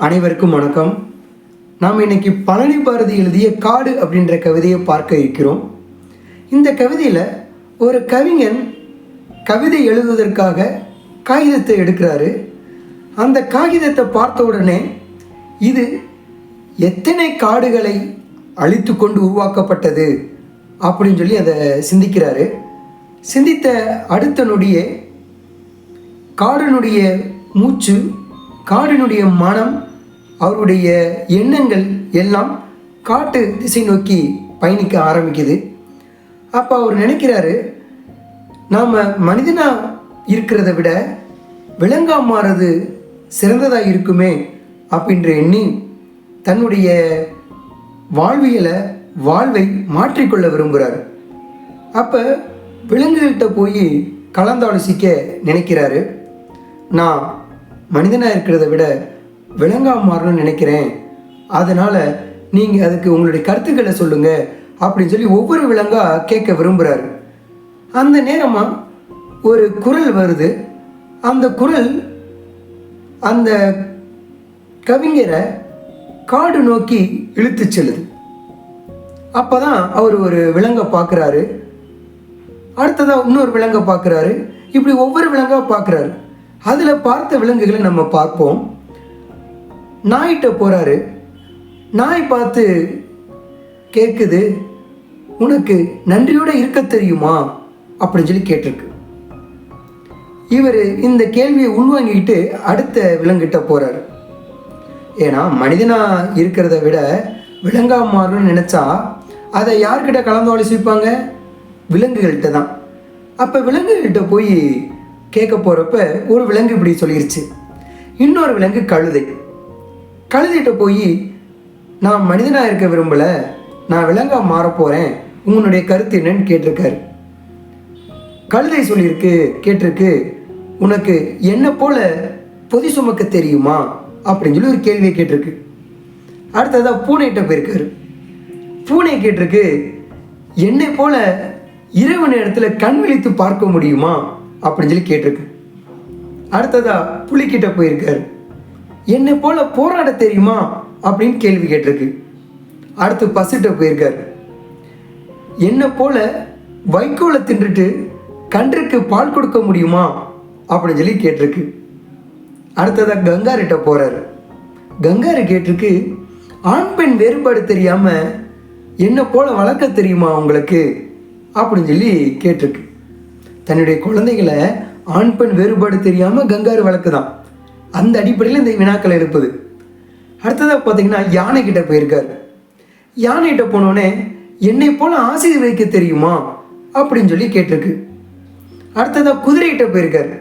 அனைவருக்கும் வணக்கம். நாம் இன்னைக்கு பழனி பாரதி எழுதிய காடு அப்படின்ற கவிதையை பார்க்க இருக்கிறோம். இந்த கவிதையில் ஒரு கவிஞன் கவிதை எழுதுவதற்காக காகிதத்தை எடுக்கிறாரு. அந்த காகிதத்தை பார்த்த உடனே இது எத்தனை காடுகளை அழித்து கொண்டு உருவாக்கப்பட்டது அப்படின்னு சொல்லி அதை சிந்திக்கிறாரு. சிந்தித்த அடுத்த நொடியே காடினுடைய மூச்சு காடினுடைய மனம் அவருடைய எண்ணங்கள் எல்லாம் காட்டு திசை நோக்கி பயணிக்க ஆரம்பிக்குது. அப்போ அவர் நினைக்கிறாரு நாம் மனிதனாக இருக்கிறத விட விலங்கா மாறது சிறந்ததாக இருக்குமே அப்படின்ற எண்ணி தன்னுடைய வாழ்வியலை வாழ்வை மாற்றிக்கொள்ள விரும்புகிறார் அப்போ விலங்குகள்கிட்ட போய் கலந்தாலோசிக்க நினைக்கிறாரு. நான் மனிதனாக இருக்கிறத விட விலங்காக மாறணும்னு நினைக்கிறேன். அதனால் நீங்கள் அதுக்கு உங்களுடைய கருத்துக்களை சொல்லுங்கள் அப்படின்னு சொல்லி ஒவ்வொரு விலங்காக கேட்க விரும்புகிறாரு அந்த நேரமாக ஒரு குரல் வருது. அந்த குரல் அந்த கவிஞரை காடு நோக்கி இழுத்து செல்லுது. அப்போ தான் அவர் ஒரு விலங்கை பார்க்குறாரு. அடுத்ததாக இன்னொரு விலங்கை பார்க்குறாரு. இப்படி ஒவ்வொரு விலங்காக பார்க்குறாரு. அதில் பார்த்த விலங்குகளை நம்ம பார்ப்போம். நாய்கிட்ட போகிறாரு நாய் பார்த்து கேட்குது உனக்கு நன்றியோடு இருக்க தெரியுமா? அப்படின்னு சொல்லி கேட்டிருக்கு. இவர் இந்த கேள்வியை உள்வாங்கிக்கிட்டு அடுத்த விலங்கிட்ட போகிறாரு ஏன்னா மனிதனாக இருக்கிறத விட விலங்காக மாறணும்னு நினச்சா அதை யார்கிட்ட கலந்து ஆலோசிப்பாங்க விலங்குகள்கிட்ட தான். அப்போ விலங்குகள்கிட்ட போய் கேட்க போகிறப்ப ஒரு விலங்கு இப்படி சொல்லிருச்சு. இன்னொரு விலங்கு கழுதை. கழுதைகிட்ட போய் நான் மனிதனாக இருக்க விரும்பலை. நான் விலங்காக மாறப்போகிறேன் உன்னுடைய கருத்து என்னன்னு கேட்டிருக்காரு. கழுதை சொல்லியிருக்கு கேட்டிருக்கு உனக்கு என்ன போல பொதி சுமக்க தெரியுமா? அப்படின்னு சொல்லி ஒரு கேள்வியை கேட்டிருக்கு. அடுத்ததாக பூனைகிட்ட போயிருக்காரு. பூனை கேட்டிருக்கு என்னை போல இரவு நேரத்தில் கண் விழித்து பார்க்க முடியுமா? அப்படின்னு சொல்லி கேட்டிருக்கு. அடுத்ததா புலிக்கிட்ட போயிருக்காரு. என்னை போல போராட தெரியுமா? அப்படின்னு கேள்வி கேட்டிருக்கு. அடுத்து பசுகிட்ட போயிருக்காரு. என்னை போல வைக்கோலை தின்றுட்டு கன்றுக்கு பால் கொடுக்க முடியுமா? அப்படின்னு சொல்லி கேட்டிருக்கு. அடுத்ததா கங்காரிட்ட போறாரு. கங்காரு கேட்டிருக்கு ஆண் பெண் வேறுபாடு தெரியாம என்ன போல வளர்க்க தெரியுமா உங்களுக்கு? அப்படின்னு சொல்லி கேட்டிருக்கு. தன்னுடைய குழந்தைகளை ஆண் பெண் வேறுபாடு தெரியாமல் கங்காரு தான் அந்த அடிப்படையில் இந்த வினாக்கள் எழுப்புது. அடுத்ததாக பார்த்தீங்கன்னா யானை கிட்ட போயிருக்காரு. யானைகிட்ட போனோடனே என்னை போல் ஆசை வைக்க தெரியுமா? அப்படின்னு சொல்லி கேட்டிருக்கு. அடுத்ததாக குதிரைகிட்ட போயிருக்காரு.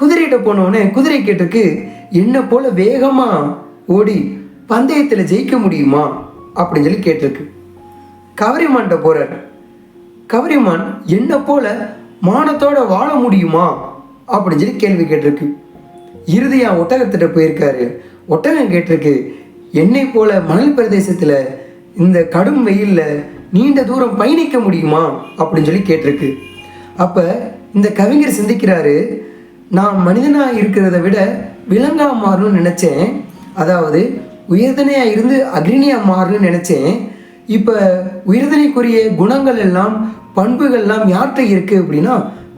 குதிரைகிட்ட போனோடனே குதிரை கேட்டிருக்கு என்னை போல் வேகமாக ஓடி பந்தயத்தில் ஜெயிக்க முடியுமா? அப்படின்னு சொல்லி கேட்டிருக்கு. கவரிமான்கிட்ட போகிறார் கவரிமான் என்னை போல மானத்தோட வாழ முடியுமா? அப்படின்னு சொல்லி கேள்வி கேட்டிருக்கு. இறுதியாக ஒட்டகத்திட்ட போயிருக்காரு. ஒட்டகம் கேட்டிருக்கு என்னை போல மணல் பிரதேசத்தில் இந்த கடும் வெயிலில் நீண்ட தூரம் பயணிக்க முடியுமா? அப்படின்னு சொல்லி கேட்டிருக்கு. அப்போ இந்த கவிஞர் சிந்திக்கிறாரு நான் மனிதனாக இருக்கிறத விட விலங்கா மாறணும்னு நினச்சேன். அதாவது உயர்தனையாக இருந்து அக்னியாக மாறணும்னு நினச்சேன். இப்போ உயர்தனைக்குரிய குணங்கள் எல்லாம் பண்புகள்லாம் யார்கிட்ட இருக்குது அப்படின்னா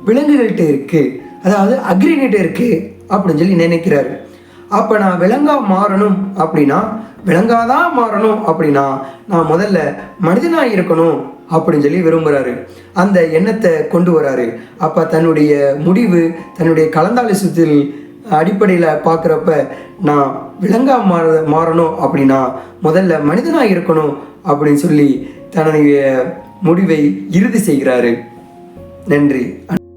விலங்குகள்கிட்ட இருக்குது அதாவது அக்ரினிட்ட இருக்குது அப்படின்னு சொல்லி நினைக்கிறாரு. அப்போ நான் விலங்கா மாறணும் அப்படின்னா விலங்காதான் மாறணும் அப்படின்னா நான் முதல்ல மனிதனாக இருக்கணும் அப்படின்னு சொல்லி விரும்புகிறாரு அந்த எண்ணத்தை கொண்டு வராரு. அப்போ தன்னுடைய முடிவு தன்னுடைய கலந்தாலோசத்தில் அடிப்படையில் பார்க்குறப்ப நான் விலங்காக மாற மாறணும் அப்படின்னா முதல்ல மனிதனாக இருக்கணும் அப்படின்னு சொல்லி தன்னுடைய முடிவை இறுதி செய்கிறாரு. நன்றி